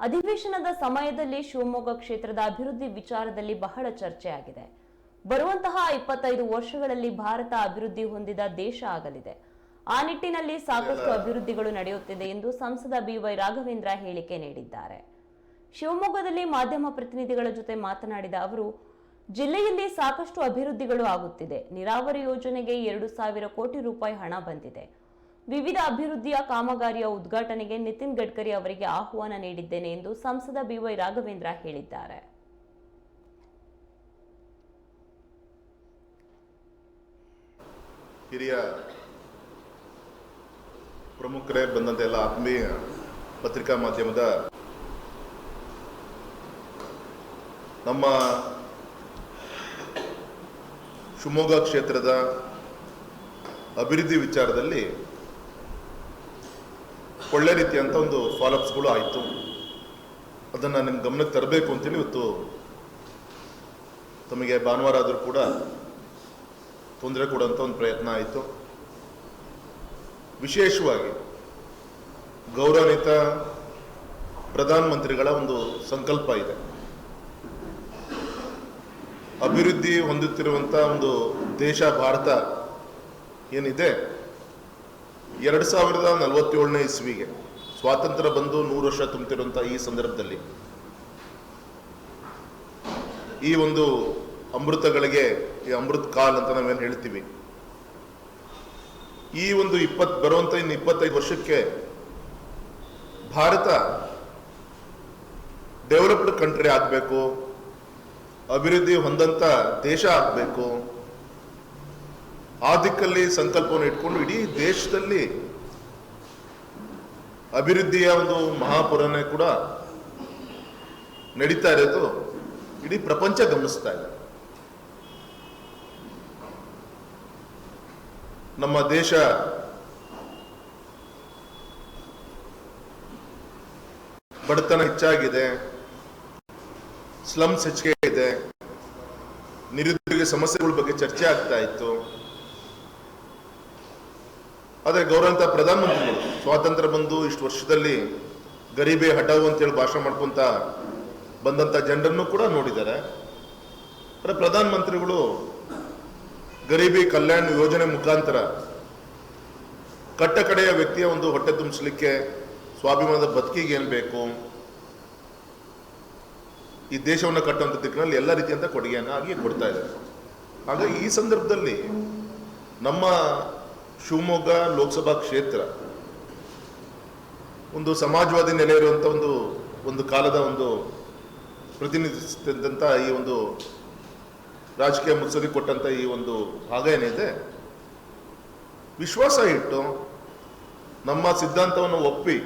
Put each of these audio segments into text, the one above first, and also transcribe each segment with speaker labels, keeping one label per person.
Speaker 1: ಅಧಿವೇಶನದ ಸಮಯದಲ್ಲಿ ಶಿವಮೊಗ್ಗ ಕ್ಷೇತ್ರದ ಅಭಿವೃದ್ಧಿ ವಿಚಾರದಲ್ಲಿ ಬಹಳ ಚರ್ಚೆಯಾಗಿದೆ. ಬರುವಂತಹ ಇಪ್ಪತ್ತೈದು ವರ್ಷಗಳಲ್ಲಿ ಭಾರತ ಅಭಿವೃದ್ಧಿ ಹೊಂದಿದ ದೇಶ ಆಗಲಿದೆ. ಆ ನಿಟ್ಟಿನಲ್ಲಿ ಸಾಕಷ್ಟು ಅಭಿವೃದ್ಧಿಗಳು ನಡೆಯುತ್ತಿದೆ ಎಂದು ಸಂಸದ ಬಿವೈ ರಾಘವೇಂದ್ರ ಹೇಳಿಕೆ ನೀಡಿದ್ದಾರೆ. ಶಿವಮೊಗ್ಗದಲ್ಲಿ ಮಾಧ್ಯಮ ಪ್ರತಿನಿಧಿಗಳ ಜೊತೆ ಮಾತನಾಡಿದ ಅವರು ಜಿಲ್ಲೆಯಲ್ಲಿ ಸಾಕಷ್ಟು ಅಭಿವೃದ್ಧಿಗಳು ಆಗುತ್ತಿದೆ. ನೀರಾವರಿ ಯೋಜನೆಗೆ ಎರಡು ಸಾವಿರ ಕೋಟಿ ರೂಪಾಯಿ ಹಣ ಬಂದಿದೆ. ವಿವಿಧ ಅಭಿವೃದ್ಧಿಯ ಕಾಮಗಾರಿಯ ಉದ್ಘಾಟನೆಗೆ ನಿತಿನ್ ಗಡ್ಕರಿ ಅವರಿಗೆ ಆಹ್ವಾನ ನೀಡಿದ್ದೇನೆ ಎಂದು ಸಂಸದ ಬಿವೈ ರಾಘವೇಂದ್ರ ಹೇಳಿದ್ದಾರೆ.
Speaker 2: ಹಿರಿಯ ಪ್ರಮುಖರೇ ಬಂದಂತೆ ಎಲ್ಲ ಆತ್ಮೀಯ ಪತ್ರಿಕಾ ಮಾಧ್ಯಮದ ನಮ್ಮ ಶಿವಮೊಗ್ಗ ಕ್ಷೇತ್ರದ ಅಭಿವೃದ್ಧಿ ವಿಚಾರದಲ್ಲಿ ಒಳ್ಳೆ ರೀತಿಯಂಥ ಒಂದು ಫಾಲೋಅಪ್ಸ್ಗಳು ಆಯಿತು. ಅದನ್ನು ನಿಮ್ಮ ಗಮನಕ್ಕೆ ತರಬೇಕು ಅಂತೇಳಿ ಇವತ್ತು ತಮಗೆ ಭಾನುವಾರ ಆದರೂ ಕೂಡ ತೊಂದರೆ ಕೊಡುವಂಥ ಒಂದು ಪ್ರಯತ್ನ ಆಯಿತು. ವಿಶೇಷವಾಗಿ ಗೌರವಾನ್ವಿತ ಪ್ರಧಾನಮಂತ್ರಿಗಳ ಒಂದು ಸಂಕಲ್ಪ ಇದೆ. ಅಭಿವೃದ್ಧಿ ಹೊಂದುತ್ತಿರುವಂಥ ಒಂದು ದೇಶ ಭಾರತ ಏನಿದೆ ಎರಡು ಸಾವಿರದ ನಲವತ್ತೇಳನೇ ಇಸ್ವಿಗೆ ಸ್ವಾತಂತ್ರ್ಯ ಬಂದು ನೂರು ವರ್ಷ ತುಂಬುತ್ತಿರುವಂಥ ಈ ಸಂದರ್ಭದಲ್ಲಿ ಈ ಒಂದು ಅಮೃತಗಳಿಗೆ, ಈ ಅಮೃತ್ ಕಾಲ್ ಅಂತ ನಾವೇನು ಹೇಳ್ತೀವಿ, ಈ ಒಂದು ಇಪ್ಪತ್ ಬರುವಂತ ಇನ್ನು ಇಪ್ಪತ್ತೈದು ವರ್ಷಕ್ಕೆ ಭಾರತ ಡೆವಲಪ್ಡ್ ಕಂಟ್ರಿ ಆಗಬೇಕು, ಅಭಿವೃದ್ಧಿ ಹೊಂದಂತ ದೇಶ ಆಗಬೇಕು ಆ ದಿಕ್ಕಲ್ಲಿ ಸಂಕಲ್ಪವನ್ನು ಇಟ್ಕೊಂಡು ಇಡೀ ದೇಶದಲ್ಲಿ ಅಭಿವೃದ್ಧಿಯ ಒಂದು ಮಹಾಪುರನೇ ಕೂಡ ನಡೀತಾ ಇರೋದು. ಇಡೀ ಪ್ರಪಂಚ ಗಮನಿಸ್ತಾ ಇದೆ. ನಮ್ಮ ದೇಶ ಬಡತನ ಹೆಚ್ಚಾಗಿದೆ. ಸ್ಲಮ್ಸ್ ಹೆಚ್ಚಿಗೆ ಇದೆ. ನಿರುದ್ಯೋಗ ಸಮಸ್ಯೆಗಳ ಬಗ್ಗೆ ಚರ್ಚೆ ಆಗ್ತಾ ಇತ್ತು. ಆದರೆ ಗೌರವಂತ ಪ್ರಧಾನಮಂತ್ರಿಗಳು ಸ್ವಾತಂತ್ರ್ಯ ಬಂದು ಇಷ್ಟು ವರ್ಷದಲ್ಲಿ ಗರೀಬೆ ಅಂತ ಅಂತೇಳಿ ಭಾಷಣ ಮಾಡ್ಕೊಂತ ಬಂದಂತ ಜನರನ್ನು ಕೂಡ ನೋಡಿದ್ದಾರೆ. ಆದರೆ ಪ್ರಧಾನಮಂತ್ರಿಗಳು ಗರೀಬಿ ಕಲ್ಯಾಣ ಯೋಜನೆ ಮುಖಾಂತರ ಕಟ್ಟ ಕಡೆಯ ವ್ಯಕ್ತಿಯ ಒಂದು ಹೊಟ್ಟೆ ತುಂಬಿಸ್ಲಿಕ್ಕೆ ಸ್ವಾಭಿಮಾನದ ಬದುಕಿಗೆ ಏನು ಬೇಕು? ಈ ದೇಶವನ್ನು ಕಟ್ಟುವಂಥ ದಿಕ್ಕಿನಲ್ಲಿ ಎಲ್ಲ ರೀತಿಯಂತ ಕೊಡುಗೆಯನ್ನು ಆಗಿ ಕೊಡ್ತಾ ಇದ್ದಾರೆ. ಹಾಗಾಗಿ ಈ ಸಂದರ್ಭದಲ್ಲಿ ನಮ್ಮ ಶಿವಮೊಗ್ಗ ಲೋಕಸಭಾ ಕ್ಷೇತ್ರ. ಒಂದು ಸಮಾಜವಾದಿ ನೆಲೆ ಇರುವಂಥ ಒಂದು ಒಂದು ಕಾಲದ ಒಂದು ಪ್ರತಿನಿಧಿಸಿದಂಥ ಈ ಒಂದು ರಾಜಕೀಯ ಮುತ್ಸದಿ ಕೊಟ್ಟಂತ ಈ ಒಂದು ಭಾಗ ಏನಿದೆ, ವಿಶ್ವಾಸ ಇಟ್ಟು ನಮ್ಮ ಸಿದ್ಧಾಂತವನ್ನು ಒಪ್ಪಿ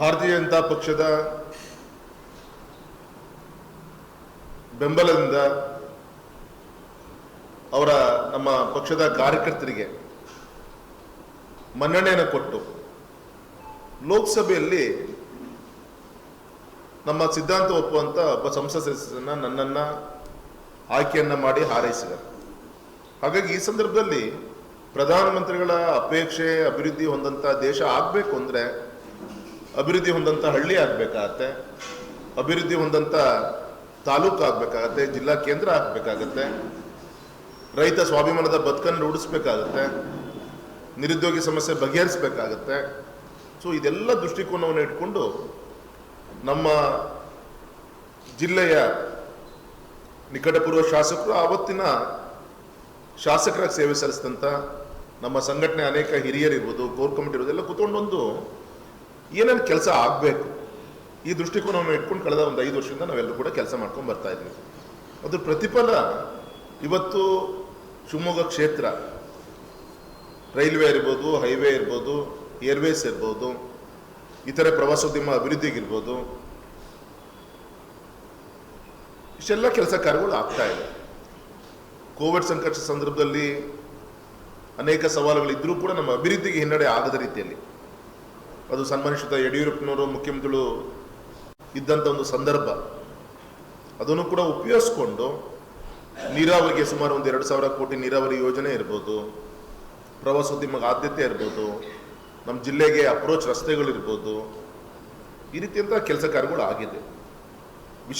Speaker 2: ಭಾರತೀಯ ಜನತಾ ಪಕ್ಷದ ಬೆಂಬಲದಿಂದ ಅವರ ನಮ್ಮ ಪಕ್ಷದ ಕಾರ್ಯಕರ್ತರಿಗೆ ಮನ್ನಣೆಯನ್ನು ಕೊಟ್ಟು ಲೋಕಸಭೆಯಲ್ಲಿ ನಮ್ಮ ಸಿದ್ಧಾಂತ ಒಪ್ಪುವಂತ ಒಬ್ಬ ಸಂಸದ ಸದಸ್ಯರನ್ನ ನನ್ನನ್ನ ಆಯ್ಕೆಯನ್ನ ಮಾಡಿ ಹಾರೈಸಿದರು. ಹಾಗಾಗಿ ಈ ಸಂದರ್ಭದಲ್ಲಿ ಪ್ರಧಾನಮಂತ್ರಿಗಳ ಅಪೇಕ್ಷೆ, ಅಭಿವೃದ್ಧಿ ಹೊಂದಂತ ದೇಶ ಆಗ್ಬೇಕು ಅಂದ್ರೆ ಅಭಿವೃದ್ಧಿ ಹೊಂದಂತ ಹಳ್ಳಿ ಆಗ್ಬೇಕಾಗತ್ತೆ, ಅಭಿವೃದ್ಧಿ ಹೊಂದಂತ ತಾಲೂಕು ಆಗ್ಬೇಕಾಗತ್ತೆ, ಜಿಲ್ಲಾ ಕೇಂದ್ರ ಆಗ್ಬೇಕಾಗತ್ತೆ ರೈತ ಸ್ವಾಭಿಮಾನದ ಬದುಕನ್ನು ರೂಢಿಸ್ಬೇಕಾಗತ್ತೆ, ನಿರುದ್ಯೋಗಿ ಸಮಸ್ಯೆ ಬಗೆಹರಿಸಬೇಕಾಗತ್ತೆ. ಸೊ ಇದೆಲ್ಲ ದೃಷ್ಟಿಕೋನವನ್ನು ಇಟ್ಕೊಂಡು ನಮ್ಮ ಜಿಲ್ಲೆಯ ನಿಕಟಪೂರ್ವ ಶಾಸಕರು ಆವತ್ತಿನ ಶಾಸಕರಾಗಿ ಸೇವೆ ಸಲ್ಲಿಸಿದಂಥ ನಮ್ಮ ಸಂಘಟನೆ ಅನೇಕ ಹಿರಿಯರಿರ್ಬೋದು ಕೋರ್ ಕಮಿಟಿ ಇರ್ಬೋದು, ಎಲ್ಲ ಕೂತ್ಕೊಂಡೊಂದು ಏನೇನು ಕೆಲಸ ಆಗಬೇಕು, ಈ ದೃಷ್ಟಿಕೋನವನ್ನು ಇಟ್ಕೊಂಡು ಕಳೆದ ಒಂದು ಐದು ವರ್ಷದಿಂದ ನಾವೆಲ್ಲರೂ ಕೂಡ ಕೆಲಸ ಮಾಡ್ಕೊಂಡು ಬರ್ತಾ ಇದ್ದೀವಿ. ಅದ್ರ ಪ್ರತಿಫಲ ಇವತ್ತು ಶಿವಮೊಗ್ಗ ಕ್ಷೇತ್ರ. ರೈಲ್ವೆ ಇರ್ಬೋದು, ಹೈವೇ ಇರ್ಬೋದು, ಏರ್ವೇಸ್ ಇರ್ಬೋದು, ಇತರೆ ಪ್ರವಾಸೋದ್ಯಮ ಅಭಿವೃದ್ಧಿಗಿರ್ಬೋದು. ಇಷ್ಟೆಲ್ಲ ಕೆಲಸ ಕಾರ್ಯಗಳು ಆಗ್ತಾ ಇದೆ. ಕೋವಿಡ್ ಸಂಕಷ್ಟ ಸಂದರ್ಭದಲ್ಲಿ ಅನೇಕ ಸವಾಲುಗಳಿದ್ದರೂ ಕೂಡ ನಮ್ಮ ಅಭಿವೃದ್ಧಿಗೆ ಹಿನ್ನಡೆ ಆಗದ ರೀತಿಯಲ್ಲಿ. ಅದು ಸನ್ಮಾನಿಸಿದ ಯಡಿಯೂರಪ್ಪನವರು, ಮುಖ್ಯಮಂತ್ರಿಗಳು ಇದ್ದಂಥ ಒಂದು ಸಂದರ್ಭ. ಅದನ್ನು ಕೂಡ ಉಪಯೋಗಿಸ್ಕೊಂಡು ನೀರಾವರಿಗೆ ಸುಮಾರು ಒಂದು ಎರಡು ಸಾವಿರ ಕೋಟಿ ನೀರಾವರಿ ಯೋಜನೆ ಇರ್ಬೋದು. ಪ್ರವಾಸೋದ್ಯಮಕ್ಕೆ ಆದ್ಯತೆ ಇರ್ಬೋದು. ನಮ್ಮ ಜಿಲ್ಲೆಗೆ ಅಪ್ರೋಚ್ ರಸ್ತೆಗಳಿರ್ಬೋದು ಈ ರೀತಿಯಂಥ ಕೆಲಸ ಕಾರ್ಯಗಳು ಆಗಿದೆ.